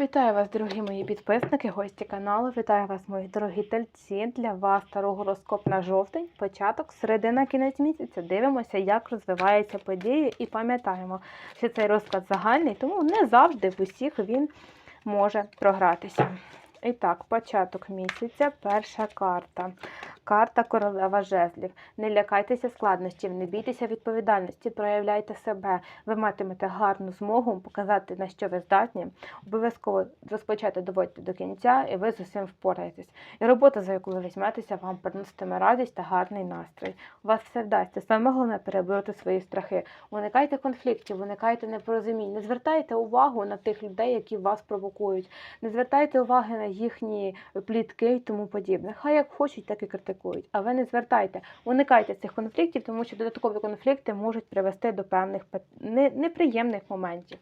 Вітаю вас, дорогі мої підписники, гості каналу. Вітаю вас, мої дорогі тельці. Для вас старого гороскоп на жовтень, початок, середина, кінець місяця. Дивимося, як розвиваються події, і пам'ятаємо, що цей розклад загальний, тому не завжди в усіх він може програтися. І так, початок місяця, перша карта. Карта королева жезлів. Не лякайтеся складнощів, не бійтеся відповідальності, проявляйте себе. Ви матимете гарну змогу показати, на що ви здатні. Обов'язково розпочати доводьте до кінця, і ви з усім впораєтесь. І робота, за яку ви візьметеся, вам приноситиме радість та гарний настрій. У вас все вдасться. Саме головне перебороти свої страхи. Уникайте конфліктів, уникайте непорозумінь. Не звертайте увагу на тих людей, які вас провокують. Не звертайте уваги на їхні плітки і тому подібне. Хай як хочуть, так і критикують. А ви не звертайте, уникайте цих конфліктів, тому що додаткові конфлікти можуть привести до певних неприємних моментів.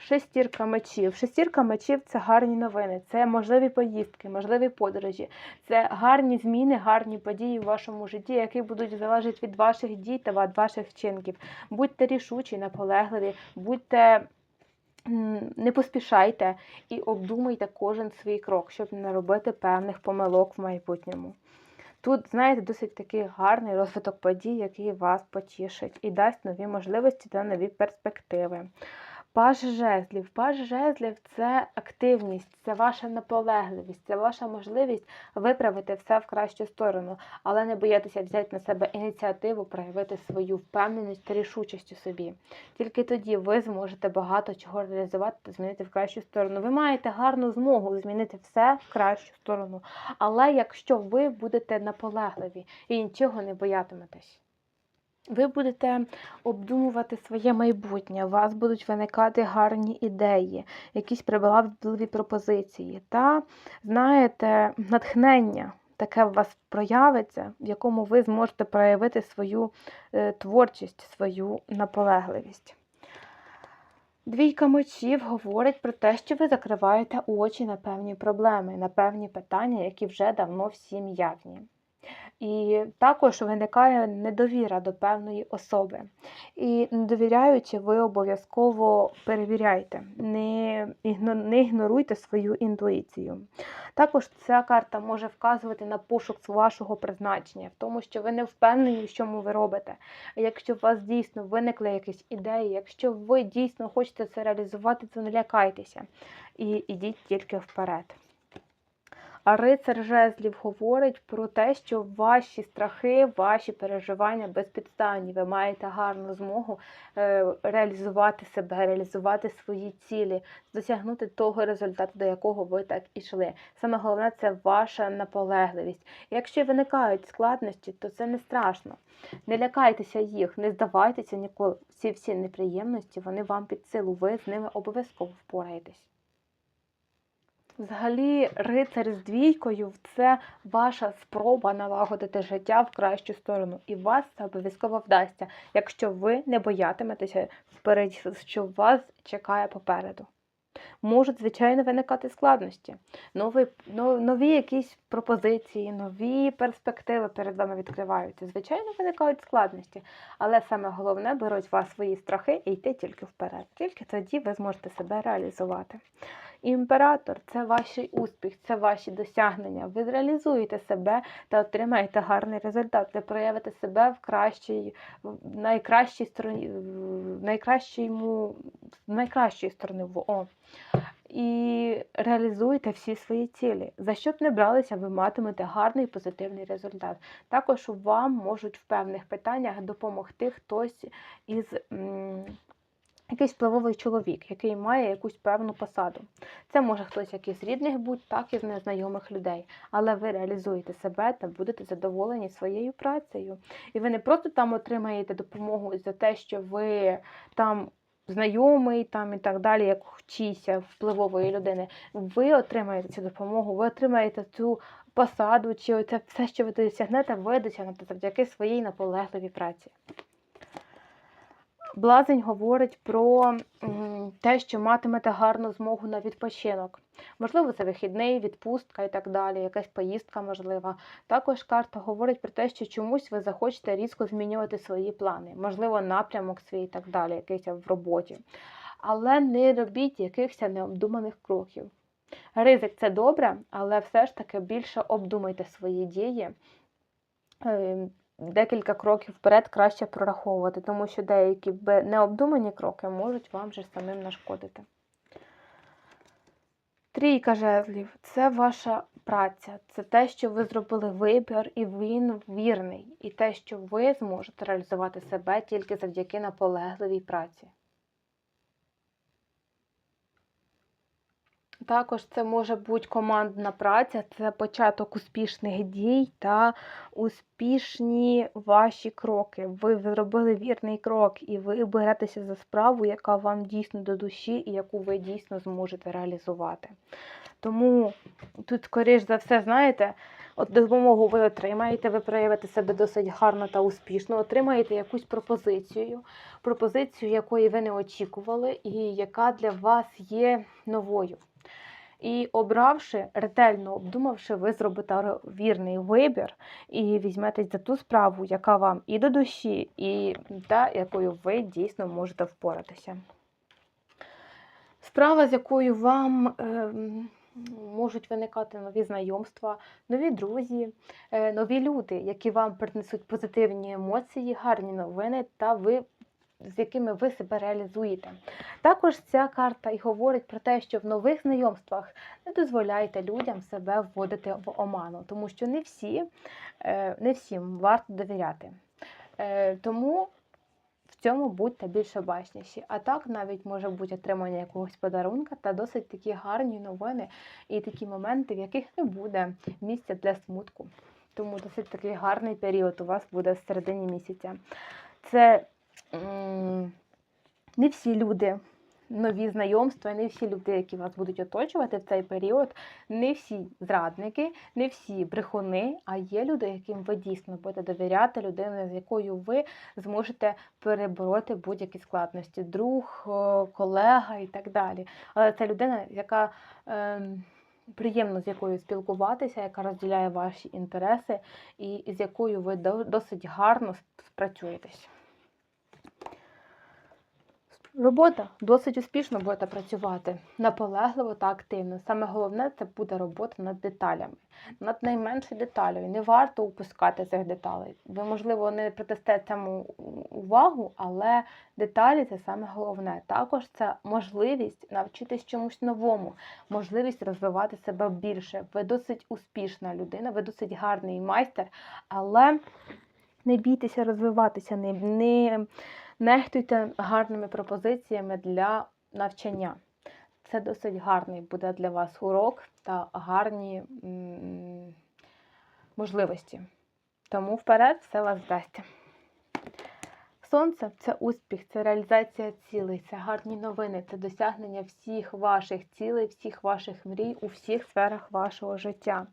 Шестірка мечів. Шестірка мечів це гарні новини, це можливі поїздки, можливі подорожі, це гарні зміни, гарні події в вашому житті, які будуть залежати від ваших дій та ваших вчинків. Будьте рішучі, наполегливі, будьте. Не поспішайте і обдумайте кожен свій крок, щоб не робити певних помилок в майбутньому. Тут, знаєте, досить такий гарний розвиток подій, який вас потішить і дасть нові можливості та нові перспективи. Паж жезлів. Паж жезлів це активність, це ваша наполегливість, це ваша можливість виправити все в кращу сторону, але не боятися взяти на себе ініціативу, проявити свою впевненість та рішучість у собі. Тільки тоді ви зможете багато чого реалізувати та змінити в кращу сторону. Ви маєте гарну змогу змінити все в кращу сторону. Але якщо ви будете наполегливі і нічого не боятиметесь. Ви будете обдумувати своє майбутнє, у вас будуть виникати гарні ідеї, якісь привабливі пропозиції. Та, знаєте, натхнення таке у вас проявиться, в якому ви зможете проявити свою е, творчість, свою наполегливість. Двійка мечів говорить про те, що ви закриваєте очі на певні проблеми, на певні питання, які вже давно всім явні. І також виникає недовіра до певної особи. І не довіряючи, ви обов'язково перевіряйте, не, ігноруйте свою інтуїцію. Також ця карта може вказувати на пошук вашого призначення, в тому, що ви не впевнені, в чому ви робите. Якщо у вас дійсно виникли якісь ідеї, якщо ви дійсно хочете це реалізувати, то не лякайтеся і ідіть тільки вперед. А рицар жезлів говорить про те, що ваші страхи, ваші переживання безпідставні. Ви маєте гарну змогу е, реалізувати себе, реалізувати свої цілі, досягнути того результату, до якого ви так і йшли. Саме головне це ваша наполегливість. Якщо виникають складності, то це не страшно. Не лякайтеся їх, не здавайтеся ніколи. Ці всі неприємності вони вам під силу. Ви з ними обов'язково впораєтесь. Взагалі, рицар з двійкою це ваша спроба налагодити життя в кращу сторону, і вас це обов'язково вдасться, якщо ви не боятиметеся вперед, що вас чекає попереду. Можуть, звичайно, виникати складності, нові, нові якісь пропозиції, нові перспективи перед вами відкриваються. Звичайно, виникають складності, але саме головне беруть вас свої страхи і йти тільки вперед. Тільки тоді ви зможете себе реалізувати. Імператор це ваш успіх, це ваші досягнення. Ви зреалізуєте себе та отримаєте гарний результат. Ви проявите себе в кращій, в найкращій стороні, в найкращому, з найкращої сторони в О. І реалізуєте всі свої цілі. За що б не бралися, ви матимете гарний позитивний результат. Також вам можуть в певних питаннях допомогти хтось із. Якийсь впливовий чоловік, який має якусь певну посаду. Це може хтось як із рідних будь, так і з незнайомих людей. Але ви реалізуєте себе та будете задоволені своєю працею. І ви не просто там отримаєте допомогу за те, що ви там знайомий там і так далі, як вчися впливової людини. Ви отримаєте цю допомогу, ви отримаєте цю посаду, чи це все, що ви досягнете, ви досягнете завдяки своїй наполегливій праці. Блазень говорить про те, що матимете гарну змогу на відпочинок. Можливо, це вихідний, відпустка і так далі, якась поїздка можлива. Також карта говорить про те, що чомусь ви захочете різко змінювати свої плани, можливо, напрямок свій і так далі, якийсь в роботі. але не робіть якихось необдуманих кроків. Ризик це добре, але все ж таки більше обдумайте свої дії. Декілька кроків вперед краще прораховувати, тому що деякі необдумані кроки можуть вам же самим нашкодити. Трійка жезлів це ваша праця, це те, що ви зробили вибір, і він вірний, і те, що ви зможете реалізувати себе тільки завдяки наполегливій праці. Також це може бути командна праця, це початок успішних дій та успішні ваші кроки. Ви зробили вірний крок, і ви беретеся за справу, яка вам дійсно до душі і яку ви дійсно зможете реалізувати. Тому тут, скоріш за все, знаєте, от допомогу ви отримаєте, ви проявите себе досить гарно та успішно, отримаєте якусь пропозицію, пропозицію, якої ви не очікували, і яка для вас є новою. І обравши, ретельно обдумавши, ви зробите вірний вибір і візьметесь за ту справу, яка вам і до душі, і та, якою ви дійсно можете впоратися. Справа, з якою вам ем, можуть виникати нові знайомства, нові друзі, е, нові люди, які вам принесуть позитивні емоції, гарні новини, та ви з якими ви себе реалізуєте. Також ця карта і говорить про те, що в нових знайомствах не дозволяйте людям себе вводити в оману, тому що не всі, е, не всім варто довіряти. Е, Тому в цьому будьте більш обачніші. А так навіть може бути отримання якогось подарунка та досить такі гарні новини і такі моменти, в яких не буде місця для смутку. Тому досить такий гарний період у вас буде в середині місяця. Це не всі люди нові знайомства, не всі люди, які вас будуть оточувати в цей період, не всі зрадники, не всі брехуни, а є люди, яким ви дійсно будете довіряти, людина, з якою ви зможете перебороти будь-які складності, друг, колега і так далі. Але це людина, яка ем, приємно з якою спілкуватися, яка розділяє ваші інтереси, і з якою ви досить гарно спрацюєтесь. Робота досить успішно будете працювати, наполегливо та активно. Саме головне це буде робота над деталями, над найменшою деталею. Не варто упускати цих деталей. Ви, можливо, не придасте цьому увагу, але деталі це саме головне. Також це можливість навчитись чомусь новому, можливість розвивати себе більше. Ви досить успішна людина, ви досить гарний майстер, але не бійтеся розвиватися, не, не нехтуйте гарними пропозиціями для навчання. Це досить гарний буде для вас урок та гарні можливості. Тому вперед все вас вдасться. Сонце це успіх, це реалізація цілей, це гарні новини, це досягнення всіх ваших цілей, всіх ваших мрій у всіх сферах вашого життя.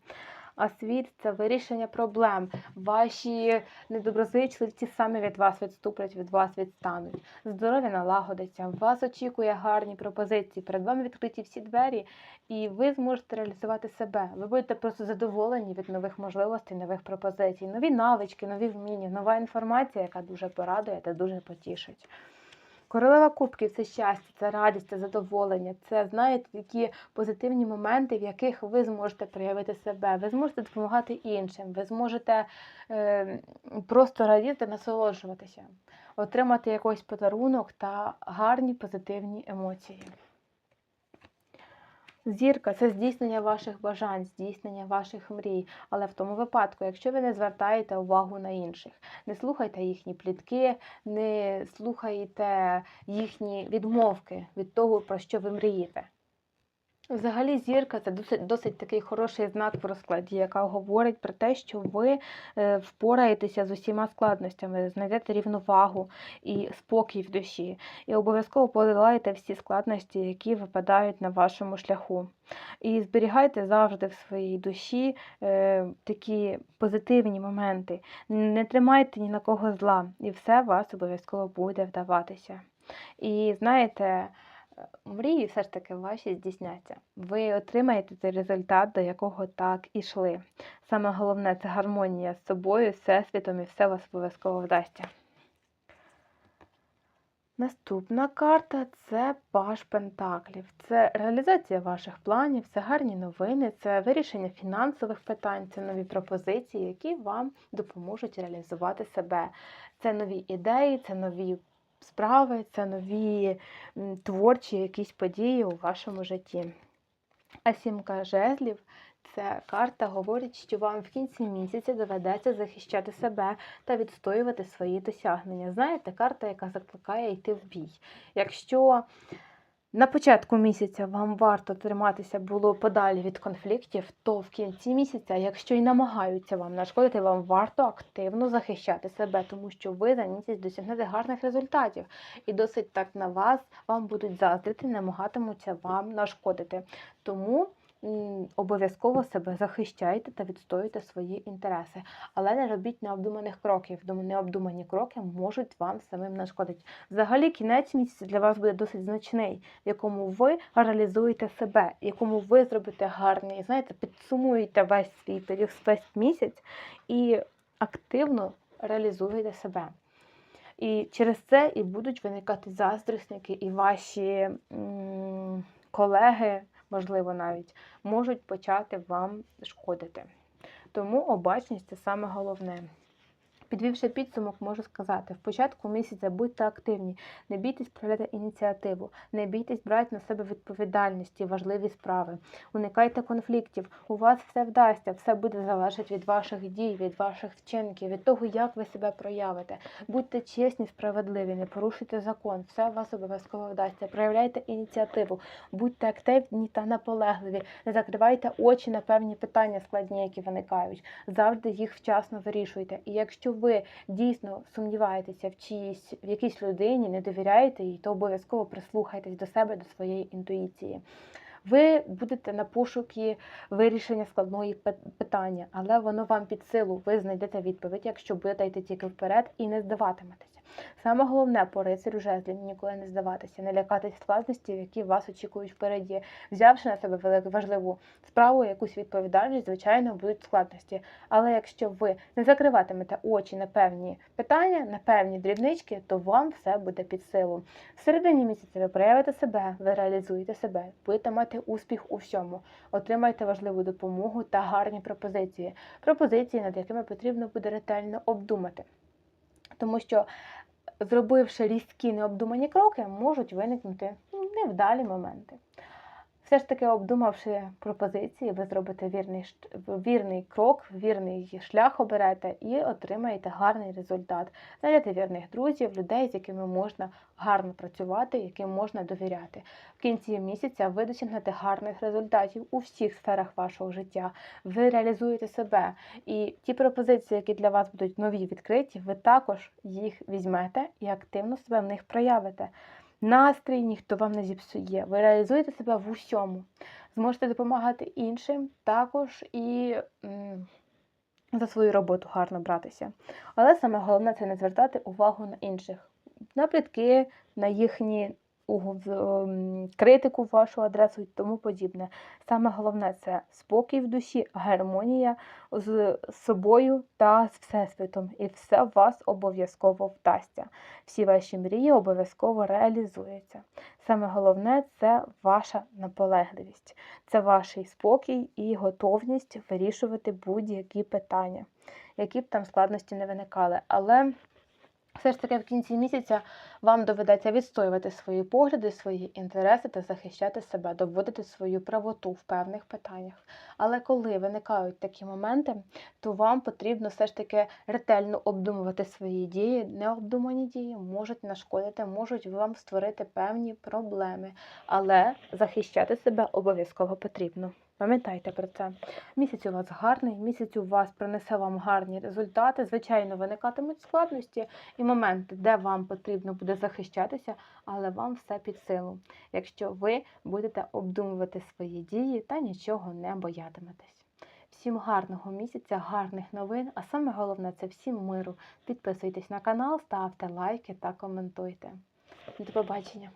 А світ це вирішення проблем. Ваші недоброзичливці самі від вас відступлять, від вас відстануть. Здоров'я налагодиться, вас очікує гарні пропозиції. Перед вами відкриті всі двері, і ви зможете реалізувати себе. Ви будете просто задоволені від нових можливостей, нових пропозицій, нові навички, нові вміння, нова інформація, яка дуже порадує та дуже потішить. Королева кубків це щастя, це радість, це задоволення, це, знаєте, такі позитивні моменти, в яких ви зможете проявити себе, ви зможете допомагати іншим, ви зможете е, просто радіти, насолоджуватися, отримати якийсь подарунок та гарні позитивні емоції. Зірка це здійснення ваших бажань, здійснення ваших мрій. Але в тому випадку, якщо ви не звертаєте увагу на інших, не слухайте їхні плітки, не слухайте їхні відмовки від того, про що ви мрієте. Взагалі, зірка це досить, досить такий хороший знак в розкладі, яка говорить про те, що ви е, впораєтеся з усіма складностями, знайдете рівновагу і спокій в душі, і обов'язково подолаєте всі складності, які випадають на вашому шляху. І зберігайте завжди в своїй душі е, такі позитивні моменти. Не тримайте ні на кого зла, і все вас обов'язково буде вдаватися. І знаєте, мрії все ж таки ваші здійсняться. Ви отримаєте цей результат, до якого так і йшли. Саме головне це гармонія з собою, всесвітом, і все вас обов'язково вдасться. Наступна карта це Паж Пентаклів. Це реалізація ваших планів, це гарні новини, це вирішення фінансових питань, це нові пропозиції, які вам допоможуть реалізувати себе. Це нові ідеї, це нові справи, це нові творчі якісь події у вашому житті. А сімка жезлів це карта говорить, що вам в кінці місяця доведеться захищати себе та відстоювати свої досягнення. Знаєте, карта, яка закликає йти в бій. Якщо на початку місяця вам варто триматися було подалі від конфліктів, то в кінці місяця, якщо й намагаються вам нашкодити, вам варто активно захищати себе, тому що ви за місяць досягнете гарних результатів. І досить так на вас вам будуть заздрити, намагатимуться вам нашкодити. Тому обов'язково себе захищайте та відстоюйте свої інтереси. Але не робіть необдуманих кроків, тому необдумані кроки можуть вам самим нашкодити. Взагалі, кінець місяця для вас буде досить значний, в якому ви реалізуєте себе, в якому ви зробите гарний, знаєте, підсумуєте весь свій період, весь місяць і активно реалізуєте себе. І через це і будуть виникати заздрісники, і ваші м, колеги, можливо, навіть можуть почати вам шкодити. Тому обачність це саме головне. Підвівши підсумок, можу сказати, в початку місяця будьте активні, не бійтесь проявляти ініціативу, не бійтесь брати на себе відповідальність і важливі справи. Уникайте конфліктів, у вас все вдасться, все буде залежати від ваших дій, від ваших вчинків, від того, як ви себе проявите. Будьте чесні, справедливі, не порушуйте закон, все у вас обов'язково вдасться. Проявляйте ініціативу, будьте активні та наполегливі, не закривайте очі на певні питання складні, які виникають. Завжди їх вчасно вирішуйте. І якщо ви дійсно сумніваєтеся в чиїсь в якійсь людині, не довіряєте їй, то обов'язково прислухайтесь до себе, до своєї інтуїції. Ви будете на пошуки вирішення складної пи- питання, але воно вам під силу. Ви знайдете відповідь, якщо будете йти тільки вперед і не здаватиметеся. Саме головне по рицарю жезлів ніколи не здаватися, не лякатись складностей, які вас очікують впереді. Взявши на себе велику важливу справу, якусь відповідальність, звичайно, будуть складності. Але якщо ви не закриватимете очі на певні питання, на певні дрібнички, то вам все буде під силу. В середині місяця ви проявите себе, ви реалізуєте себе, будете мати успіх у всьому, отримаєте важливу допомогу та гарні пропозиції. Пропозиції, над якими потрібно буде ретельно обдумати. Тому що, зробивши різкі необдумані кроки, можуть виникнути ну, невдалі моменти. Все ж таки, обдумавши пропозиції, ви зробите вірний, вірний крок, вірний шлях оберете і отримаєте гарний результат. Знайдете вірних друзів, людей, з якими можна гарно працювати, яким можна довіряти. В кінці місяця ви досягнете гарних результатів у всіх сферах вашого життя. Ви реалізуєте себе. І ті пропозиції, які для вас будуть нові відкриті, ви також їх візьмете і активно себе в них проявите. Настрій ніхто вам не зіпсує. Ви реалізуєте себе в усьому. Зможете допомагати іншим також і м, за свою роботу гарно братися. Але саме головне це не звертати увагу на інших, на плітки, на їхні критику в вашу адресу і тому подібне. Саме головне це спокій в душі, гармонія з собою та з всесвітом. І все у вас обов'язково вдасться. Всі ваші мрії обов'язково реалізуються. Саме головне це ваша наполегливість, це ваш спокій і готовність вирішувати будь-які питання, які б там складності не виникали. Але все ж таки в кінці місяця вам доведеться відстоювати свої погляди, свої інтереси та захищати себе, доводити свою правоту в певних питаннях. Але коли виникають такі моменти, то вам потрібно все ж таки ретельно обдумувати свої дії. Необдумані дії можуть нашкодити, можуть вам створити певні проблеми, але захищати себе обов'язково потрібно. Пам'ятайте про це. Місяць у вас гарний, місяць у вас принесе вам гарні результати. Звичайно, виникатимуть складності і моменти, де вам потрібно буде захищатися, але вам все під силу, якщо ви будете обдумувати свої дії та нічого не боятиметесь. Всім гарного місяця, гарних новин, а саме головне це всім миру. Підписуйтесь на канал, ставте лайки та коментуйте. До побачення!